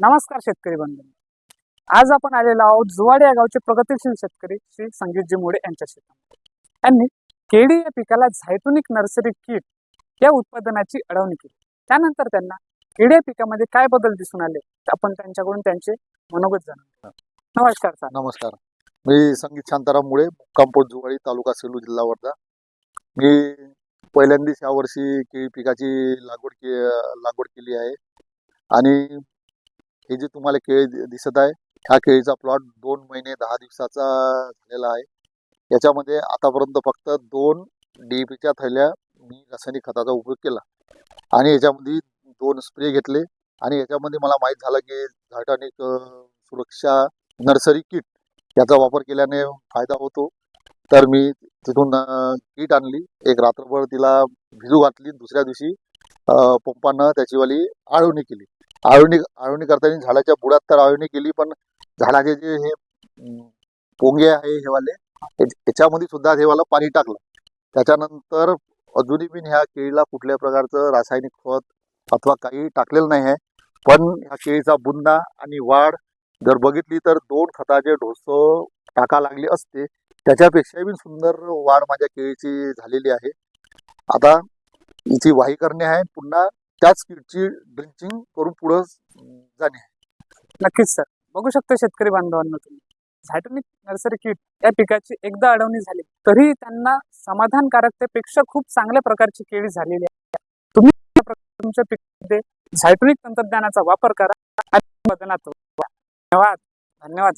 नमस्कार शेतकरी बंधू आज आपण आलेलो आहोत जुवाडी या गावचे प्रगतीशील शेतकरी श्री संगीतजी मोडे यांच्या शेतामध्ये. त्यांनी केळी या पिकाला झायटोनिक नर्सरी किट या उत्पादनाची अडवणी केली. त्यानंतर त्यांना केळी या पिकामध्ये काय बदल दिसून आले आपण त्यांच्याकडून त्यांचे मनोगत जाणून घेऊ. नमस्कार सर. नमस्कार. मी संगीत शांताराम मुळे कंपोट जुवाडी तालुका सेलू जिल्हा वर्धा. मी पहिल्यांदाच यावर्षी केळी पिकाची लागवड के लागवड केली आहे. आणि हे जे तुम्हाला केळी दिसत आहे ह्या केळीचा प्लॉट दोन महिने दहा दिवसाचा झालेला आहे. याच्यामध्ये आतापर्यंत फक्त दोन डीपीच्या थैल्या मी रासायनिक खताचा उपयोग केला. आणि याच्यामध्ये दोन स्प्रे घेतले. आणि याच्यामध्ये मला माहीत झालं की झायटॉनिक सुरक्षा नर्सरी किट याचा वापर केल्याने फायदा होतो. तर मी तिथून किट आणली. एक रात्रभर तिला भिजू घातली. दुसऱ्या दिवशी पंपानं त्याचीवाली आळवणी केली. आळवणी आळवणी करताना झाडाच्या बुडात तर आळवणी केली पण झाडाचे जे हे पोंगे आहे हे वाले याच्यामध्ये सुद्धा हे वाला पाणी टाकलं. त्याच्यानंतर अजूनही मी ह्या केळीला कुठल्या प्रकारचं रासायनिक खत अथवा काही टाकलेलं नाही आहे. पण ह्या केळीचा बुंदा आणि वाढ जर बघितली तर दोन खताचे ढोसं टाका लागले असते. त्याच्यापेक्षा बी सुंदर वाढ माझ्या केळीची झालेली आहे. आता हिची वाही करणे आहे. पुन्हा त्याच किटची ड्रिंचिंग करून पुढं जाणे. नक्कीच सर बघू शकतो शेतकरी बांधवांना तुम्ही. झायटोनिक नर्सरी किट या पिकाची एकदा अडवणी झाली तरी त्यांना समाधानकारकतेपेक्षा खूप चांगल्या प्रकारची केळी झालेली आहे. तुम्ही तुमच्या पिकामध्ये झायटोनिक तंत्रज्ञानाचा वापर करा आणि बदलात धन्यवाद. धन्यवाद.